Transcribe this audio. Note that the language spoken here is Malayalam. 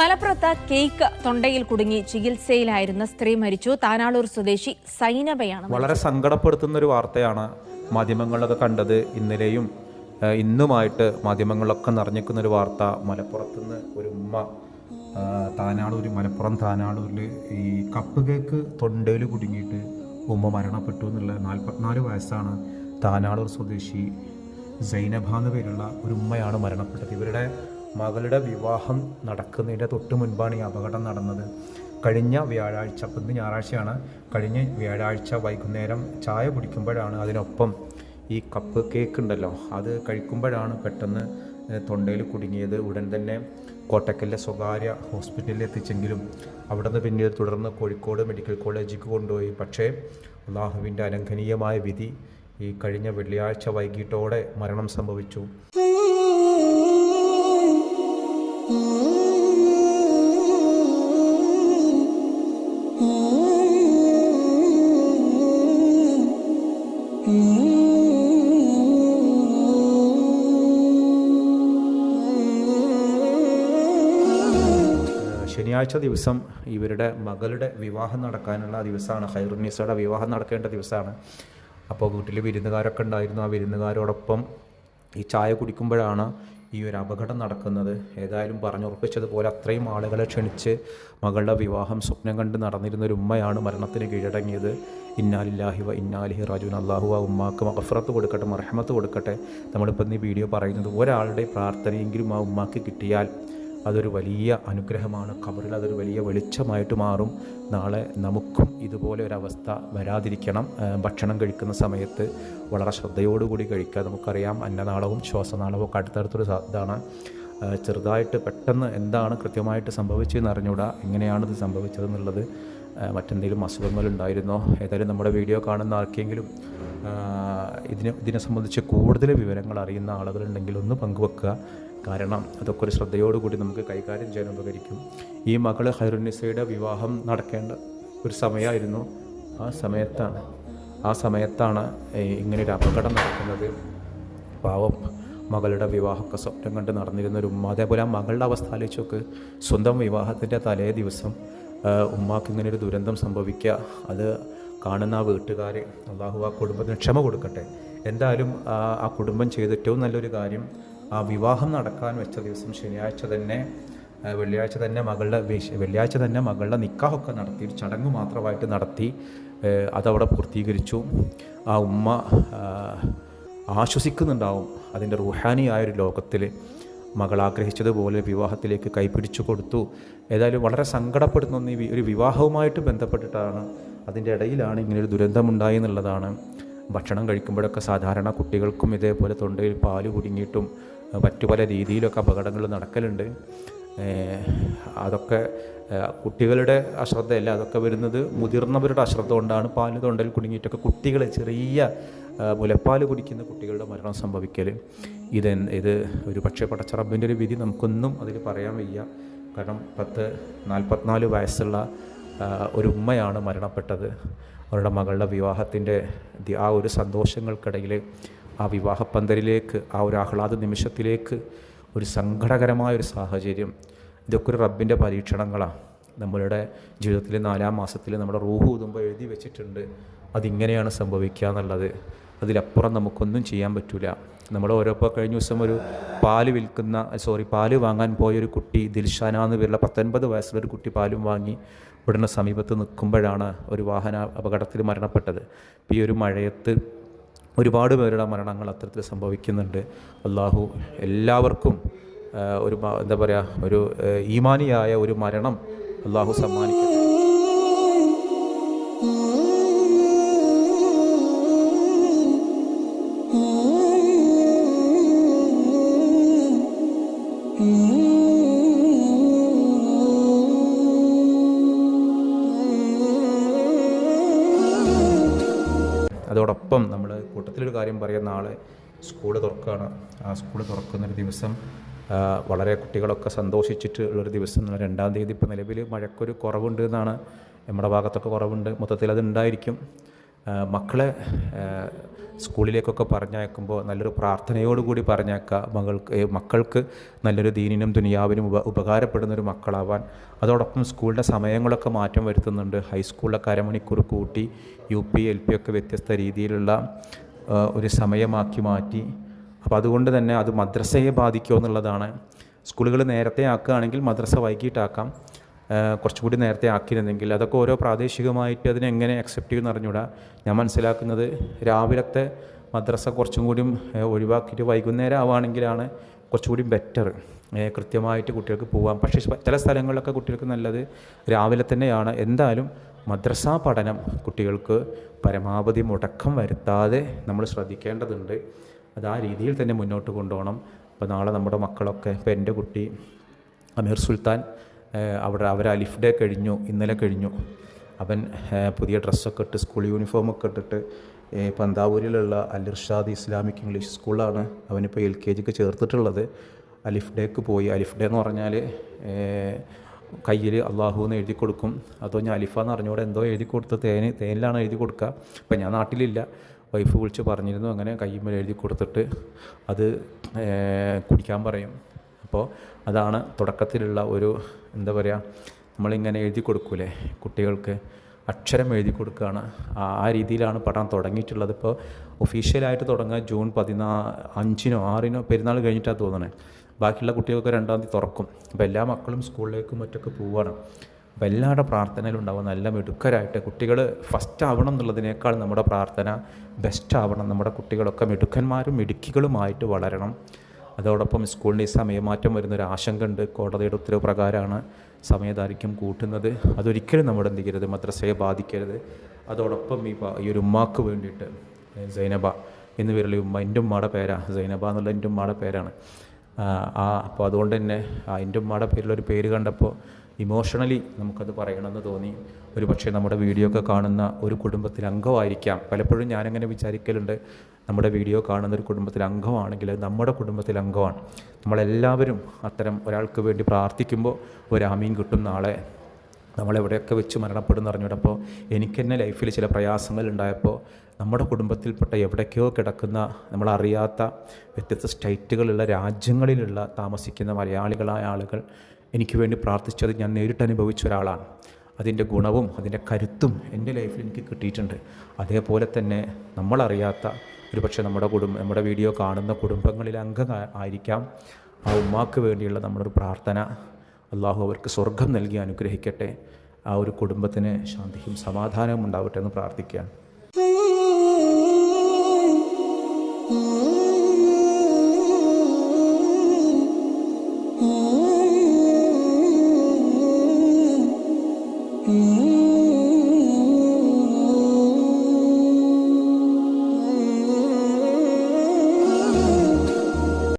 മലപ്പുറത്ത് കേക്ക് തൊണ്ടയിൽ കുടുങ്ങി ചികിത്സയിലായിരുന്ന സ്ത്രീ മരിച്ചു. താനാളൂർ സ്വദേശി സൈനബയാണ് വളരെ സങ്കടപ്പെടുത്തുന്ന ഒരു വാർത്തയാണ് മാധ്യമങ്ങളിലൊക്കെ കണ്ടത്. ഇന്നലെയും ഇന്നുമായിട്ട് മാധ്യമങ്ങളിലൊക്കെ നിറഞ്ഞിരിക്കുന്ന ഒരു വാർത്ത മലപ്പുറത്തുനിന്ന് ഒരു ഉമ്മ താനാളൂർ മലപ്പുറം താനാളൂരിൽ ഈ കപ്പ് കേക്ക് തൊണ്ടയിൽ കുടുങ്ങിയിട്ട് ഉമ്മ മരണപ്പെട്ടു എന്നുള്ള നാൽപ്പത്തിനാല് വയസ്സാണ് താനാളൂർ സ്വദേശി സൈനബ എന്ന പേരുള്ള ഒരു ഉമ്മയാണ് മരണപ്പെട്ടത്. ഇവരുടെ മകളുടെ വിവാഹം നടക്കുന്നതിന്റെ തൊട്ട് മുൻപാണ് ഈ അപകടം നടന്നത്. കഴിഞ്ഞ വ്യാഴാഴ്ച അപ്പം ഇന്ന് ഞായറാഴ്ചയാണ്. കഴിഞ്ഞ വ്യാഴാഴ്ച വൈകുന്നേരം ചായ കുടിക്കുമ്പോഴാണ് അതിനൊപ്പം ഈ കപ്പ് കേക്ക് ഉണ്ടല്ലോ അത് കഴിക്കുമ്പോഴാണ് പെട്ടെന്ന് തൊണ്ടയിൽ കുടുങ്ങിയത്. ഉടൻ തന്നെ കോട്ടക്കലിലെ സ്വകാര്യ ഹോസ്പിറ്റലിൽ എത്തിച്ചെങ്കിലും അവിടുന്ന് പിന്നീട് തുടർന്ന് കോഴിക്കോട് മെഡിക്കൽ കോളേജിലേക്ക് കൊണ്ടുപോയി. പക്ഷേ അള്ളാഹുവിന്റെ അലംഘനീയമായ വിധി ഈ കഴിഞ്ഞ വെള്ളിയാഴ്ച വൈകിട്ടോടെ മരണം സംഭവിച്ചു. ശനിയാഴ്ച ദിവസം ഇവരുടെ മകളുടെ വിവാഹം നടക്കാനുള്ള ദിവസമാണ്. ഹൈറുന്നീസയുടെ വിവാഹം നടക്കേണ്ട ദിവസമാണ്. അപ്പോൾ വീട്ടിൽ വിരുന്നുകാരൊക്കെ ഉണ്ടായിരുന്നു. ആ വിരുന്നുകാരോടൊപ്പം ഈ ചായ കുടിക്കുമ്പോഴാണ് ഈ ഒരു അപകടം നടക്കുന്നത്. ഏതായാലും പറഞ്ഞുറപ്പിച്ചതുപോലെ അത്രയും ആളുകളെ ക്ഷണിച്ച് മകളുടെ വിവാഹം സ്വപ്നം കണ്ട് നടന്നിരുന്ന ഒരു ഉമ്മയാണ് മരണത്തിന് കീഴടങ്ങിയത്. ഇന്നാലില്ലാഹി വ ഇന്നാലിഹി റാജുൻ അള്ളാഹു ആ ഉമ്മാക്ക് മഹഫറത്ത് കൊടുക്കട്ടെ മർഹമത്ത് കൊടുക്കട്ടെ. നമ്മളിപ്പോൾ ഈ വീഡിയോ പറയുന്നത് ഒരാളുടെ പ്രാർത്ഥനയെങ്കിലും ആ ഉമ്മാക്ക് കിട്ടിയാൽ അതൊരു വലിയ അനുഗ്രഹമാണ്. ഖബറിൽ അതൊരു വലിയ വെളിച്ചമായിട്ട് മാറും. നാളെ നമുക്കും ഇതുപോലെ ഒരവസ്ഥ വരാതിരിക്കണം. ഭക്ഷണം കഴിക്കുന്ന സമയത്ത് വളരെ ശ്രദ്ധയോടുകൂടി കഴിക്കുക. നമുക്കറിയാം അന്നനാളവും ശ്വാസനാളവും ഒക്കെ അടുത്തടുത്തൊരു ഇതാണ്. ചെറുതായിട്ട് പെട്ടെന്ന് എന്താണ് കൃത്യമായിട്ട് സംഭവിച്ചതെന്ന് അറിഞ്ഞുകൂടാ. എങ്ങനെയാണിത് സംഭവിച്ചതെന്നുള്ളത് ആ, മറ്റെന്തെങ്കിലും അസുഖങ്ങളുണ്ടായിരുന്നോ ഏതായാലും നമ്മുടെ വീഡിയോ കാണുന്ന ആർക്കെങ്കിലും ഇതിനെ ഇതിനെ സംബന്ധിച്ച് കൂടുതൽ വിവരങ്ങൾ അറിയുന്ന ആളുകളുണ്ടെങ്കിൽ ഒന്ന് പങ്കുവെക്കുക. കാരണം അതൊക്കെ ഒരു ശ്രദ്ധയോടുകൂടി നമുക്ക് കൈകാര്യം ചെയ്യാൻ ഉപകരിക്കും. ഈ മകൾ ഹൈറുന്നിസയുടെ വിവാഹം നടക്കേണ്ട ഒരു സമയമായിരുന്നു. ആ സമയത്താണ് ആ സമയത്താണ് ഇങ്ങനെ ഒരു അപകടം നടക്കുന്നത്. പാവം മകളുടെ വിവാഹമൊക്കെ സ്വപ്നം കണ്ട് നടന്നിരുന്ന ഒരു ഉമ്മ. അതേപോലെ ആ മകളുടെ അവസ്ഥ ആലോചിച്ചൊക്കെ സ്വന്തം വിവാഹത്തിന്റെ തലേ ദിവസം ഉമ്മാക്ക് ഇങ്ങനെ ഒരു ദുരന്തം സംഭവിക്കുക. അത് കാണുന്ന ആ വീട്ടുകാരെ അള്ളാഹു ആ കുടുംബത്തിന് ക്ഷമ കൊടുക്കട്ടെ. എന്തായാലും ആ കുടുംബം ചെയ്ത ഏറ്റവും നല്ലൊരു കാര്യം ആ വിവാഹം നടക്കാൻ വെച്ച ദിവസം ശനിയാഴ്ച തന്നെ വെള്ളിയാഴ്ച തന്നെ മകളുടെ വെള്ളിയാഴ്ച തന്നെ മകളുടെ നിക്കാഹൊക്കെ നടത്തി ഒരു ചടങ്ങ് മാത്രമായിട്ട് നടത്തി അതവിടെ പൂർത്തീകരിച്ചു. ആ ഉമ്മ ആശ്വസിക്കുന്നുണ്ടാവും അതിന്റെ റുഹാനിയായ ഒരു ലോകത്തിൽ. മകൾ ആഗ്രഹിച്ചതുപോലെ വിവാഹത്തിലേക്ക് കൈപിടിച്ചു കൊടുത്തു. ഏതായാലും വളരെ സങ്കടപ്പെടുന്ന ഒരു വിവാഹവുമായിട്ട് ബന്ധപ്പെട്ടിട്ടാണ് അതിന്റെ ഇടയിലാണ് ഇങ്ങനെ ഒരു ദുരന്തമുണ്ടായി എന്നുള്ളതാണ്. ഭക്ഷണം കഴിക്കുമ്പോഴൊക്കെ സാധാരണ കുട്ടികൾക്കും ഇതേപോലെ തൊണ്ടയിൽ പാൽ കുടുങ്ങിയിട്ടും മറ്റു പല രീതിയിലൊക്കെ അപകടങ്ങൾ നടക്കലുണ്ട്. അതൊക്കെ കുട്ടികളുടെ അശ്രദ്ധയല്ല അതൊക്കെ വരുന്നത് മുതിർന്നവരുടെ അശ്രദ്ധ കൊണ്ടാണ്. പാൽ തൊണ്ടയിൽ കുടുങ്ങിയിട്ടൊക്കെ കുട്ടികൾ ചെറിയ മുലപ്പാൽ കുടിക്കുന്ന കുട്ടികളുടെ മരണം സംഭവിക്കൽ ഇത് ഇത് ഒരു പക്ഷേ പടച്ചറബിന്റെ ഒരു വിധി നമുക്കൊന്നും അതിൽ പറയാൻ വയ്യ. കാരണം പത്ത് നാൽപ്പത്തിനാല് വയസ്സുള്ള ഒരു ഉമ്മയാണ് മരണപ്പെട്ടത്. അവരുടെ മകളുടെ വിവാഹത്തിന്റെ ആ ഒരു സന്തോഷങ്ങൾക്കിടയിൽ ആ വിവാഹപ്പന്തലിലേക്ക് ആ ഒരു ആഹ്ലാദ നിമിഷത്തിലേക്ക് ഒരു സങ്കടകരമായ ഒരു സാഹചര്യം. ഇതൊക്കെ ഒരു റബ്ബിന്റെ പരീക്ഷണങ്ങളാണ്. നമ്മളുടെ ജീവിതത്തിലെ നാലാം മാസത്തിൽ നമ്മുടെ റൂഹ് ഊതുമ്പോൾ എഴുതി വെച്ചിട്ടുണ്ട്. അതിങ്ങനെയാണ് സംഭവിക്കുക എന്നുള്ളത്. അതിലപ്പുറം നമുക്കൊന്നും ചെയ്യാൻ പറ്റില്ല നമ്മൾ ഓരോ ഇപ്പോൾ കഴിഞ്ഞ ദിവസം ഒരു പാൽ വിൽക്കുന്ന സോറി പാൽ വാങ്ങാൻ പോയൊരു കുട്ടി ദിൽഷാന എന്ന് പേരുള്ള പത്തൊൻപത് വയസ്സുള്ള ഒരു കുട്ടി പാലും വാങ്ങി ഉടനെ സമീപത്ത് നിൽക്കുമ്പോഴാണ് ഒരു വാഹന അപകടത്തിൽ മരണപ്പെട്ടത്. ഈ ഒരു മഴയത്ത് ഒരുപാട് പേരുടെ മരണങ്ങൾ അത്തരത്തിൽ സംഭവിക്കുന്നുണ്ട്. അള്ളാഹു എല്ലാവർക്കും ഒരു എന്താ പറയുക ഒരു ഈമാനിയായ ഒരു മരണം അള്ളാഹു സമ്മാനിക്കട്ടെ. അതോടൊപ്പം നമ്മൾ കൂട്ടത്തിലൊരു കാര്യം പറയാം നാളെ സ്കൂൾ തുറക്കുകയാണ് ആ സ്കൂൾ തുറക്കുന്നൊരു ദിവസം വളരെ കുട്ടികളൊക്കെ സന്തോഷിച്ചിട്ട് ഉള്ളൊരു ദിവസം. രണ്ടാം തീയതി ഇപ്പോൾ നിലവിൽ മഴക്കൊരു കുറവുണ്ട് എന്നാണ്. നമ്മുടെ ഭാഗത്തൊക്കെ കുറവുണ്ട്. മൊത്തത്തിൽ അത് ഉണ്ടായിരിക്കും. മക്കളെ സ്കൂളിലേക്കൊക്കെ പറഞ്ഞയക്കുമ്പോൾ നല്ലൊരു പ്രാർത്ഥനയോടുകൂടി പറഞ്ഞേക്കുക മകൾക്ക് മക്കൾക്ക് നല്ലൊരു ദീനിനും ദുനിയാവിനും ഉപ ഉപകാരപ്പെടുന്ന ഒരു മക്കളാവാൻ. അതോടൊപ്പം സ്കൂളിന്റെ സമയങ്ങളൊക്കെ മാറ്റം വരുത്തുന്നുണ്ട്. ഹൈസ്കൂളിലൊക്കെ അരമണിക്കൂർ കൂട്ടി യു പി എൽ പി ഒക്കെ വ്യത്യസ്ത രീതിയിലുള്ള ഒരു സമയമാക്കി മാറ്റി. അപ്പോൾ അതുകൊണ്ട് തന്നെ അത് മദ്രസയെ ബാധിക്കുമോ എന്നുള്ളതാണ് സ്കൂളുകൾ നേരത്തെ ആക്കുകയാണെങ്കിൽ മദ്രസ വൈകിട്ടാക്കാം. കുറച്ചുകൂടി നേരത്തെ ആക്കിയിരുന്നെങ്കിൽ അതൊക്കെ ഓരോ പ്രാദേശികമായിട്ട് അതിനെങ്ങനെ അക്സെപ്റ്റ് ചെയ്യുമെന്ന് അറിഞ്ഞൂടാ ഞാൻ മനസ്സിലാക്കുന്നത് രാവിലത്തെ മദ്രസ കുറച്ചും കൂടിയും ഒഴിവാക്കിയിട്ട് വൈകുന്നേരം ആവുകയാണെങ്കിലാണ് കുറച്ചുകൂടി ബെറ്റർ കൃത്യമായിട്ട് കുട്ടികൾക്ക് പോകാം പക്ഷേ ചില സ്ഥലങ്ങളിലൊക്കെ കുട്ടികൾക്ക് നല്ലത് രാവിലെ തന്നെയാണ്. എന്തായാലും മദ്രസ പഠനം കുട്ടികൾക്ക് പരമാവധി മുടക്കം വരുത്താതെ നമ്മൾ ശ്രദ്ധിക്കേണ്ടതുണ്ട്. അത് ആ രീതിയിൽ തന്നെ മുന്നോട്ട് കൊണ്ടുപോകണം. അപ്പോൾ നാളെ നമ്മുടെ മക്കളൊക്കെ ഇപ്പോൾ എന്റെ കുട്ടി അമീർ സുൽത്താൻ അവിടെ അവർ അലിഫ് ഡേ കഴിഞ്ഞു ഇന്നലെ കഴിഞ്ഞു. അവൻ പുതിയ ഡ്രസ്സൊക്കെ ഇട്ട് സ്കൂൾ യൂണിഫോമൊക്കെ ഇട്ടിട്ട് പന്താവൂരിലുള്ള അൽ ഇർഷാദ് ഇസ്ലാമിക് ഇംഗ്ലീഷ് സ്കൂളാണ്. അവനിപ്പോൾ എൽ കെ ജിക്ക് ചേർത്തിട്ടുള്ളത്. അലിഫ് ഡേക്ക് പോയി. അലിഫ് ഡേ എന്ന് പറഞ്ഞാൽ കയ്യിൽ അള്ളാഹു എന്ന് എഴുതി കൊടുക്കും. അതോ ഞാൻ അലിഫ എന്ന് അറിഞ്ഞുകൂടെ എന്തോ എഴുതി കൊടുത്ത് തേന് തേനിലാണ് എഴുതി കൊടുക്കുക ഇപ്പം ഞാൻ നാട്ടിലില്ല. വൈഫ് വിളിച്ച് പറഞ്ഞിരുന്നു അങ്ങനെ കയ്യുമ്മൽ എഴുതി കൊടുത്തിട്ട് അത് കുടിക്കാൻ പറയും. അപ്പോൾ അതാണ് തുടക്കത്തിലുള്ള ഒരു എന്താ പറയുക നമ്മളിങ്ങനെ എഴുതി കൊടുക്കൂലേ? കുട്ടികൾക്ക് അക്ഷരം എഴുതി കൊടുക്കുകയാണ് ആ രീതിയിലാണ് പഠനം തുടങ്ങിയിട്ടുള്ളത്. ഇപ്പോൾ ഒഫീഷ്യലായിട്ട് തുടങ്ങുക ജൂൺ പതിനാ അഞ്ചിനോ ആറിനോ പെരുന്നാൾ കഴിഞ്ഞിട്ടാണ് തോന്നണേ. ബാക്കിയുള്ള കുട്ടികൾക്ക് രണ്ടാം തീയതി തുറക്കും. അപ്പോൾ എല്ലാ മക്കളും സ്കൂളിലേക്കും മറ്റൊക്കെ പോവുകയാണ് അപ്പോൾ എല്ലാവരുടെ പ്രാർത്ഥനയിലും ഉണ്ടാവും നല്ല മിടുക്കരായിട്ട് കുട്ടികൾ ഫസ്റ്റ് ആവണം എന്നുള്ളതിനേക്കാൾ നമ്മുടെ പ്രാർത്ഥന ബെസ്റ്റ് ആവണം. നമ്മുടെ കുട്ടികളൊക്കെ മിടുക്കന്മാരും മിടുക്കികളുമായിട്ട് വളരണം. അതോടൊപ്പം സ്കൂളിന്റെ ഈ സമയമാറ്റം വരുന്നൊരു ആശങ്ക ഉണ്ട് കോടതിയുടെ ഉത്തരവ് പ്രകാരമാണ് സമയദാർഢ്യം കൂട്ടുന്നത്. അതൊരിക്കലും നമ്മുടെ എന്ത് ചെയ്യരുത് മദ്രസയെ ബാധിക്കരുത്. അതോടൊപ്പം ഈ ഈ ഒരു ഉമ്മാക്ക് വേണ്ടിയിട്ട് സൈനബ എന്ന് പേരുള്ള ഉമ്മ എന്റെ ഉമ്മയുടെ പേരാണ് സൈനബ എന്നുള്ള എന്റെ ഉമ്മയുടെ പേരാണ്. ആ, അപ്പോൾ അതുകൊണ്ട് തന്നെ എന്റെ ഉമ്മയുടെ പേരിലൊരു പേര് കണ്ടപ്പോൾ ഇമോഷണലി നമുക്കത് പറയണമെന്ന് തോന്നി. ഒരു പക്ഷേ നമ്മുടെ വീഡിയോ ഒക്കെ കാണുന്ന ഒരു കുടുംബത്തിൽ അംഗമായിരിക്കാം. പലപ്പോഴും ഞാനങ്ങനെ വിചാരിക്കലുണ്ട്. നമ്മുടെ വീഡിയോ കാണുന്ന ഒരു കുടുംബത്തിൽ അംഗമാണെങ്കിൽ അത് നമ്മുടെ കുടുംബത്തിൽ അംഗമാണ്. നമ്മളെല്ലാവരും അത്തരം ഒരാൾക്ക് വേണ്ടി പ്രാർത്ഥിക്കുമ്പോൾ ഒരു ആമീൻ കിട്ടും നാളെ. നമ്മളെവിടെയൊക്കെ വെച്ച് മരണപ്പെടുന്ന അറിഞ്ഞിടപ്പോൾ എനിക്ക് തന്നെ ലൈഫിൽ ചില പ്രയാസങ്ങൾ ഉണ്ടായപ്പോൾ നമ്മുടെ കുടുംബത്തിൽപ്പെട്ട എവിടേക്കോ കിടക്കുന്ന നമ്മളറിയാത്ത വ്യത്യസ്ത സ്റ്റേറ്റുകളുള്ള രാജ്യങ്ങളിലുള്ള താമസിക്കുന്ന മലയാളികളായ ആളുകൾ എനിക്ക് വേണ്ടി പ്രാർത്ഥിച്ചത് ഞാൻ നേരിട്ട് അനുഭവിച്ച ഒരാളാണ്. അതിന്റെ ഗുണവും അതിന്റെ കരുത്തും എന്റെ ലൈഫിൽ എനിക്ക് കിട്ടിയിട്ടുണ്ട്. അതേപോലെ തന്നെ നമ്മളറിയാത്ത ഒരു പക്ഷേ നമ്മുടെ കുടുംബം നമ്മുടെ വീഡിയോ കാണുന്ന കുടുംബങ്ങളിൽ അംഗം ആയിരിക്കാം. ആ ഉമ്മാക്ക് വേണ്ടിയുള്ള നമ്മുടെ ഒരു പ്രാർത്ഥന അള്ളാഹു അവർക്ക് സ്വർഗം നൽകി അനുഗ്രഹിക്കട്ടെ. ആ ഒരു കുടുംബത്തിന് ശാന്തിയും സമാധാനവും ഉണ്ടാവട്ടെ എന്ന് പ്രാർത്ഥിക്കുകയാണ്.